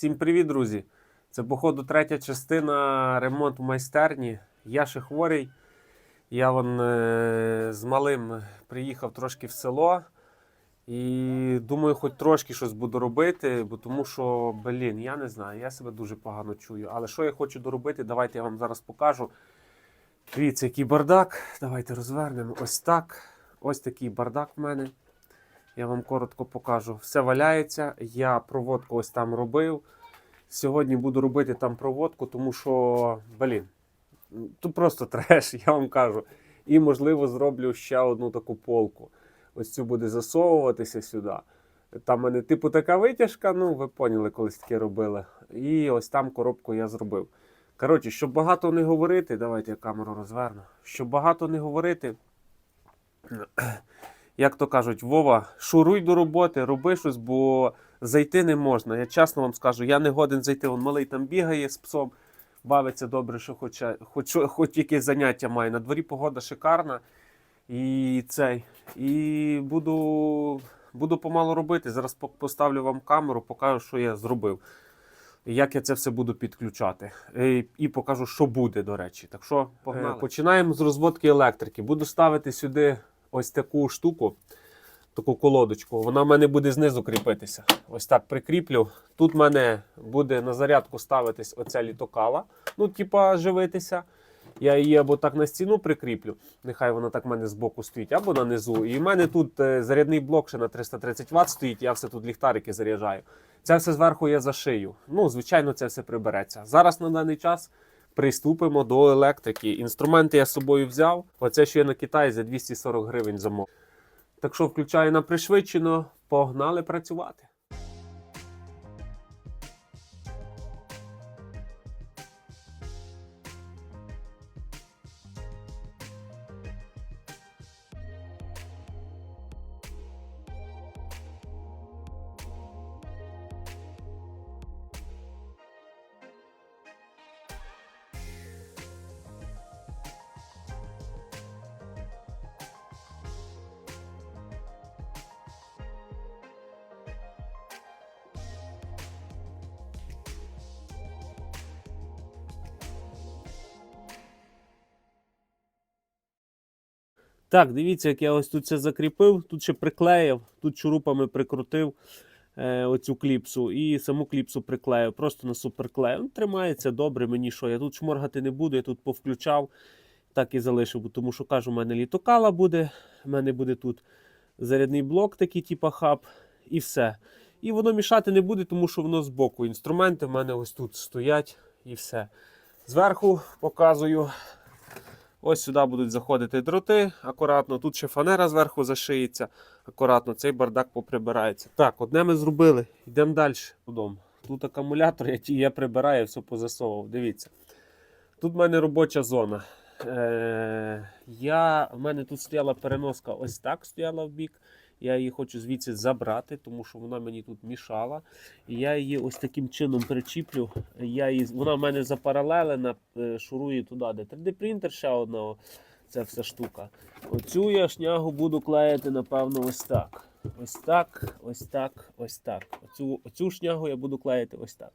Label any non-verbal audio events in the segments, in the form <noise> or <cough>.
Всім привіт, друзі! Це, походу, третя частина ремонт в майстерні. Я ще хворий. Я вон е, з малим приїхав трошки в село. І думаю, хоч трошки щось буду робити, бо тому що, блін, я не знаю, я себе дуже погано чую. Але що я хочу доробити, давайте я вам зараз покажу. Дивіться, який бардак. Давайте розвернемо. Ось так. Ось такий бардак в мене. Я вам коротко покажу. Все валяється. Я проводку ось там робив. Сьогодні буду робити там проводку, тому що, блін, тут просто <laughs> треш, я вам кажу. І, можливо, зроблю ще одну таку полку. Ось цю буде засовуватися сюди. Там в мене типу така витяжка, ну ви поняли, колись таке робили. І ось там коробку я зробив. Коротше, щоб багато не говорити, давайте я камеру розверну. Щоб багато не говорити, <clears throat> як то кажуть, Вова, шуруй до роботи, роби щось, бо зайти не можна. Я чесно вам скажу, я не годен зайти. Вон малий там бігає з псом, бавиться добре, що хоч, хоч, хоч якесь заняття має. На дворі погода шикарна. І цей. І буду, буду помалу робити. Зараз поставлю вам камеру, покажу, що я зробив. Як я це все буду підключати. І, і покажу, що буде, до речі. Так що погнали. Е, Починаємо з розводки електрики. Буду ставити сюди ось таку штуку, таку колодочку. Вона в мене буде знизу кріпитися. Ось так прикріплю. Тут в мене буде на зарядку ставитись оця літокала. Ну, типа, живитися. Я її або так на стіну прикріплю, нехай вона так в мене збоку стоїть, або на низу. І в мене тут е, зарядний блок ще на 330 Вт стоїть, я все тут ліхтарики заряджаю. Це все зверху я зашию. Ну, звичайно, це все прибереться. Зараз на даний час приступимо до електрики. Інструменти я з собою взяв. Оце, що я на Китаї за 240 гривень замов. Так що включаю на пришвидшено, погнали працювати. Так, дивіться, як я ось тут це закріпив, тут ще приклеїв, тут шурупами прикрутив е, оцю кліпсу і саму кліпсу приклеїв, просто на суперклею. Ну, Тримається добре, мені що. Я тут шморгати не буду, я тут повключав, так і залишив, тому що кажу, у мене літокала буде, у мене буде тут зарядний блок, такий, типу хаб, і все. І воно мішати не буде, тому що воно збоку. Інструменти в мене ось тут стоять і все. Зверху показую. Ось сюди будуть заходити дроти акуратно. Тут ще фанера зверху зашиється. Акуратно, цей бардак поприбирається. Так, одне ми зробили. Йдемо далі додому. Тут акумулятор, я, ті- я прибираю, все позасовував. Дивіться. Тут в мене робоча зона. Е, я, в мене тут стояла переноска, ось так стояла в бік. Я її хочу звідси забрати, тому що вона мені тут мішала. І я її ось таким чином причіплю. Я її, вона в мене запаралелена, е, шурую туди, де 3D принтер ще одного. Це вся штука. Оцю я шнягу буду клеїти, напевно, ось так. Ось так, ось так, ось так. Оцю, оцю шнягу я буду клеїти ось так.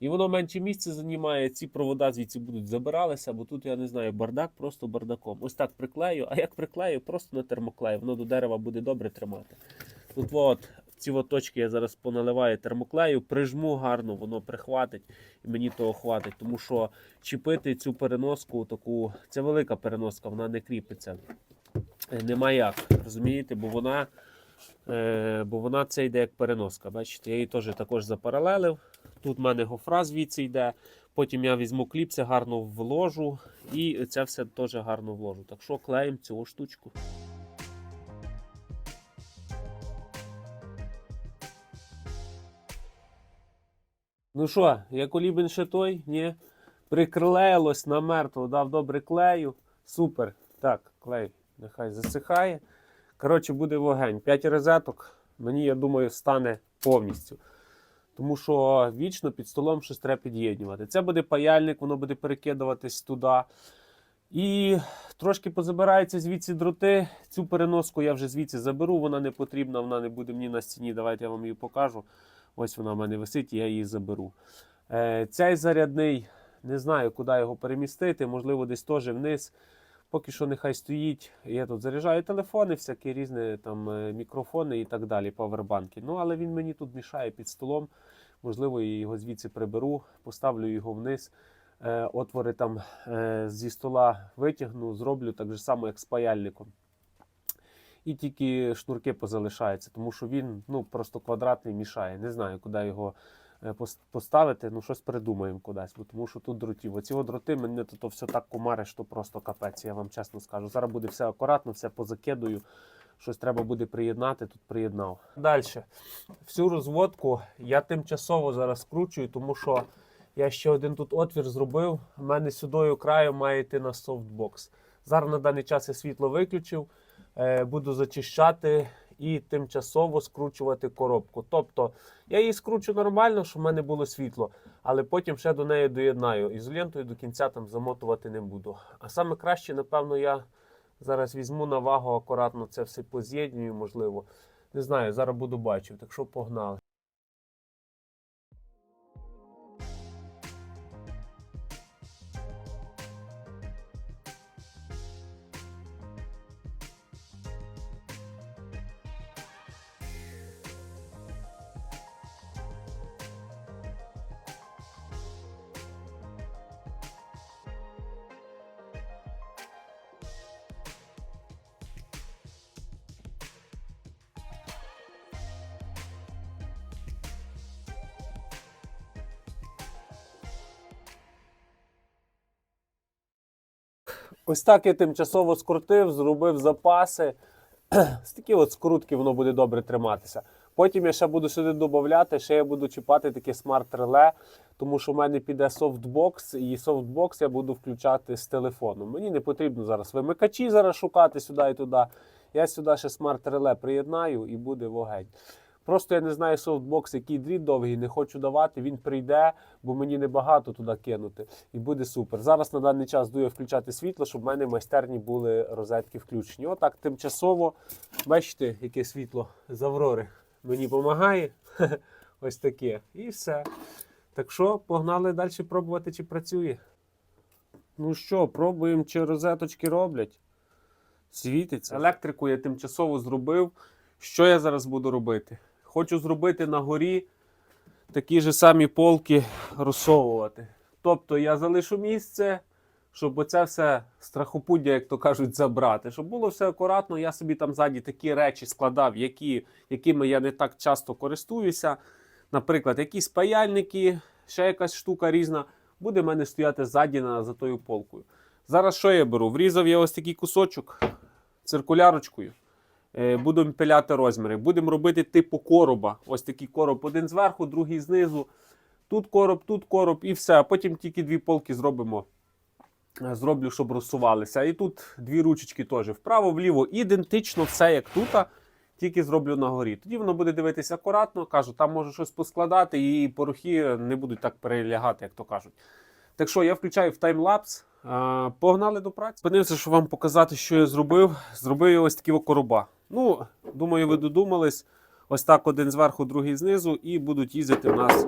І воно менше місця займає, ці провода звідси будуть забиралися, бо тут я не знаю, бардак просто бардаком. Ось так приклею, а як приклею, просто на термоклей, воно до дерева буде добре тримати. Тут от, ці от точки я зараз поналиваю термоклею, прижму гарно, воно прихватить і мені того хватить. Тому що чіпити цю переноску, таку, це велика переноска, вона не кріпиться. Е, Нема як, розумієте, бо вона, е, бо вона це йде як переноска. Бачите, я її теж також запаралелив. Тут в мене гофра звідси йде. Потім я візьму кліпси, гарно вложу, і це все теж гарно вложу. Так що клеїмо цю штучку. Ну що, як улібен ще той? Ні. Приклеїлось намертво, дав добре клею. Супер. Так, клей нехай засихає. Коротше, буде вогонь. 5 розеток. Мені, я думаю, стане повністю. Тому що вічно під столом щось треба під'єднувати. Це буде паяльник, воно буде перекидуватись туди. І трошки позабираються звідси дроти. Цю переноску я вже звідси заберу, вона не потрібна, вона не буде мені на стіні. Давайте я вам її покажу. Ось вона в мене висить, я її заберу. Е, цей зарядний, не знаю, куди його перемістити, можливо, десь теж вниз. Поки що нехай стоїть. Я тут заряджаю телефони, всякі різні там е, мікрофони і так далі, павербанки. Ну, але він мені тут мішає під столом. Можливо, я його звідси приберу, поставлю його вниз. Е, отвори там е, зі стола витягну, зроблю так же само, як з паяльником. І тільки шнурки позалишаються, тому що він ну, просто квадратний мішає. Не знаю, куди його поставити. Ну, щось придумаємо кудись, бо тому що тут дротів. Оці от дроти мене тут все так кумаре, що просто капець, я вам чесно скажу. Зараз буде все акуратно, все позакидую. Щось треба буде приєднати, тут приєднав. Далі. Всю розводку я тимчасово зараз скручую, тому що я ще один тут отвір зробив. У мене сюдою краю має йти на софтбокс. Зараз на даний час я світло виключив, е, буду зачищати і тимчасово скручувати коробку. Тобто я її скручу нормально, щоб в мене було світло, але потім ще до неї доєднаю. Ізолентою до кінця там замотувати не буду. А саме краще, напевно, я зараз візьму на вагу акуратно це все поз'єднюю, можливо. Не знаю, зараз буду бачив, так що погнали. Ось так я тимчасово скрутив, зробив запаси. <clears throat> З такі от скрутки воно буде добре триматися. Потім я ще буду сюди додати, ще я буду чіпати таке смарт-реле, тому що в мене піде софтбокс, і софтбокс я буду включати з телефону. Мені не потрібно зараз вимикачі зараз шукати сюди і туди. Я сюди ще смарт-реле приєднаю і буде вогень. Просто я не знаю софтбокс, який дріт довгий, не хочу давати. Він прийде, бо мені небагато туди кинути. І буде супер. Зараз на даний час дую включати світло, щоб в мене в майстерні були розетки включені. Отак тимчасово, бачите, яке світло з Аврори мені допомагає. <laughs> Ось таке. І все. Так що, погнали далі пробувати, чи працює. Ну що, пробуємо, чи розеточки роблять. Світиться. Електрику я тимчасово зробив. Що я зараз буду робити? Хочу зробити на горі такі ж самі полки розсовувати. Тобто я залишу місце, щоб оце все страхопуддя, як то кажуть, забрати. Щоб було все акуратно, я собі там ззаді такі речі складав, які, якими я не так часто користуюся. Наприклад, якісь паяльники, ще якась штука різна, буде в мене стояти ззаді за тою полкою. Зараз що я беру? Врізав я ось такий кусочок циркулярочкою. Е, Будемо пиляти розміри. Будемо робити типу короба. Ось такий короб один зверху, другий знизу. Тут короб, тут короб і все. А потім тільки дві полки зробимо. Е, Зроблю, щоб розсувалися. І тут дві ручечки теж. Вправо, вліво. Ідентично все як тут, тільки зроблю на горі. Тоді воно буде дивитися акуратно. Кажу, там можу щось поскладати, і порохи не будуть так перелягати, як то кажуть. Так що я включаю в таймлапс. Погнали до праці. Спинився, щоб вам показати, що я зробив. Зробив я ось такі короба. Ну, думаю, ви додумались. Ось так один зверху, другий знизу, і будуть їздити в нас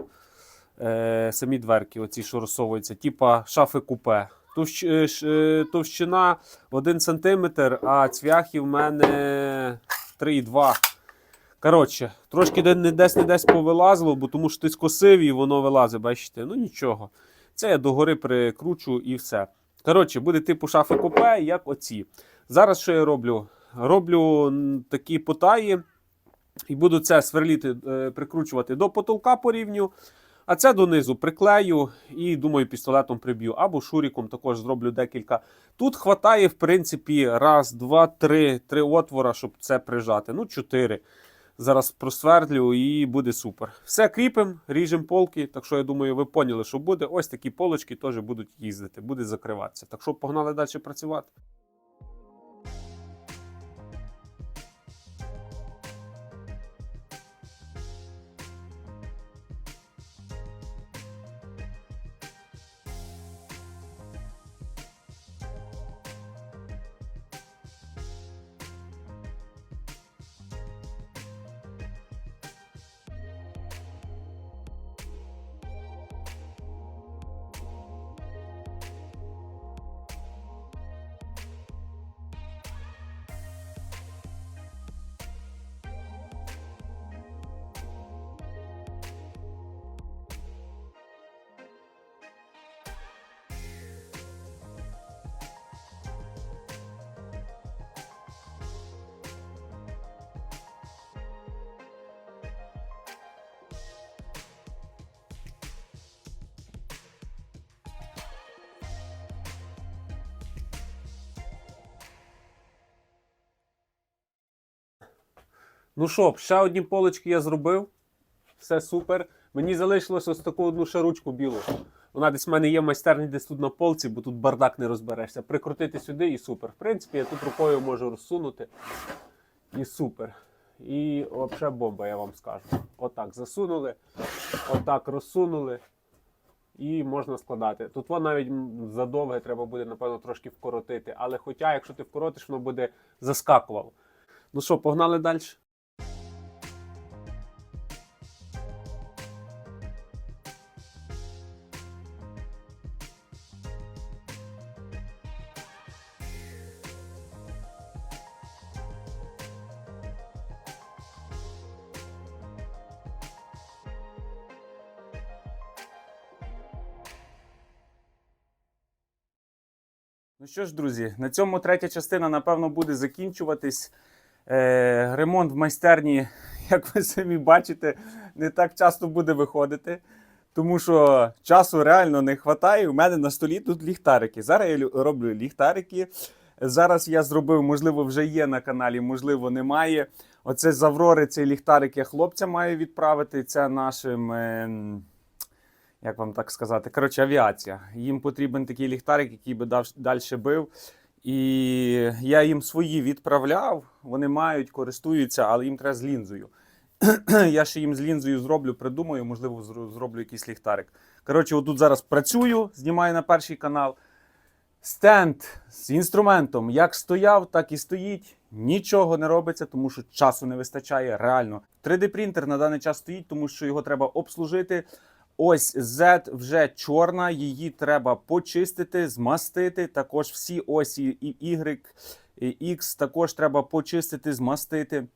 е, самі дверки, оці, що розсовуються, типа шафи купе. Товщ, е, е, товщина 1 см, а цвяхи в мене 3,2 Коротше, трошки не десь не десь повилазило, бо тому що ти скосив і воно вилазить, бачите? Ну нічого. Це я догори прикручу і все. Коротше, буде типу шафи купе, як оці. Зараз що я роблю? Роблю такі потаї і буду це сверліти, е, прикручувати до потолка по рівню. А це донизу приклею і думаю, пістолетом приб'ю. Або шуріком також зроблю декілька. Тут хватає, в принципі, раз, два, три, три отвора, щоб це прижати. Ну, чотири. Зараз просвердлю і буде супер. Все кріпимо, ріжемо полки. Так що я думаю, ви поняли, що буде. Ось такі полочки теж будуть їздити, буде закриватися. Так що погнали далі працювати. Ну що, ще одні полочки я зробив. Все супер. Мені залишилось ось таку одну ще ручку білу. Вона десь в мене є в майстерні, десь тут на полці, бо тут бардак не розберешся. Прикрутити сюди і супер. В принципі, я тут рукою можу розсунути. І супер. І взагалі бомба, я вам скажу. Отак засунули, отак розсунули. І можна складати. Тут воно навіть задовге треба буде, напевно, трошки вкоротити. Але хоча, якщо ти вкоротиш, воно буде заскакувало. Ну що, погнали далі? Ну що ж, друзі, на цьому третя частина, напевно, буде закінчуватись. Е, ремонт в майстерні, <laughs> як ви самі бачите, не так часто буде виходити. Тому що часу реально не вистачає. У мене на столі тут ліхтарики. Зараз я роблю ліхтарики. Зараз я зробив, можливо, вже є на каналі, можливо, немає. Оце з цей ліхтарик я хлопця маю відправити. Це нашим. ем, як вам так сказати, коротше, авіація. Їм потрібен такий ліхтарик, який би дав, далі бив. І я їм свої відправляв, вони мають, користуються, але їм треба з лінзою. <clears throat> я ще їм з лінзою зроблю, придумаю, можливо, зроблю якийсь ліхтарик. Коротше, отут зараз працюю, знімаю на перший канал. Стенд з інструментом як стояв, так і стоїть. Нічого не робиться, тому що часу не вистачає. Реально. 3D-принтер на даний час стоїть, тому що його треба обслужити. Ось Z вже чорна, її треба почистити, змастити. Також всі осі і Y, і X також треба почистити, змастити.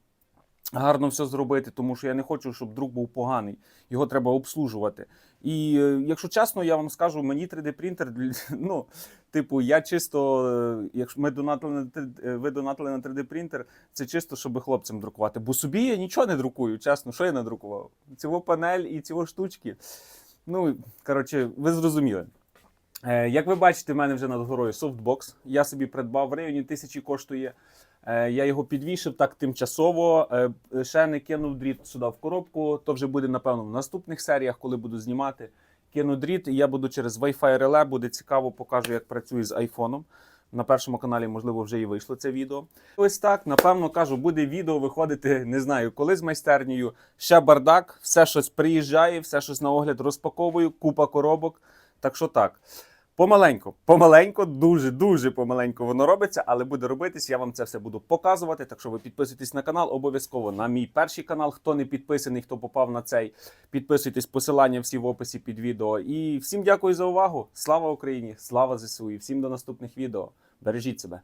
Гарно все зробити, тому що я не хочу, щоб друг був поганий. Його треба обслужувати. І е, якщо чесно, я вам скажу, мені 3D-принтер, <laughs> ну, типу, я чисто, е, якщо ми донатили на 3D, е, ви донатили на 3D-принтер, це чисто, щоб хлопцям друкувати. Бо собі я нічого не друкую, чесно, що я надрукував? Цього панель і цього штучки. Ну, коротше, ви зрозуміли. Як ви бачите, в мене вже над горою софтбокс. Я собі придбав в районі тисячі коштує. Е, я його підвішив так тимчасово. Ще не кинув дріт сюди в коробку. То вже буде, напевно, в наступних серіях, коли буду знімати. Кину дріт, і я буду через Wi-Fi реле. Буде цікаво, покажу, як працює з айфоном. На першому каналі, можливо, вже і вийшло це відео. Ось так, напевно, кажу, буде відео виходити, не знаю, коли з майстернею. Ще бардак, все щось приїжджає, все щось на огляд розпаковую, купа коробок. Так що так. Помаленьку, помаленьку, дуже, дуже помаленьку воно робиться, але буде робитись. Я вам це все буду показувати. Так що ви підписуйтесь на канал, обов'язково на мій перший канал. Хто не підписаний, хто попав на цей, підписуйтесь, посилання всі в описі під відео. І всім дякую за увагу. Слава Україні! Слава ЗСУ! І всім до наступних відео. Бережіть себе.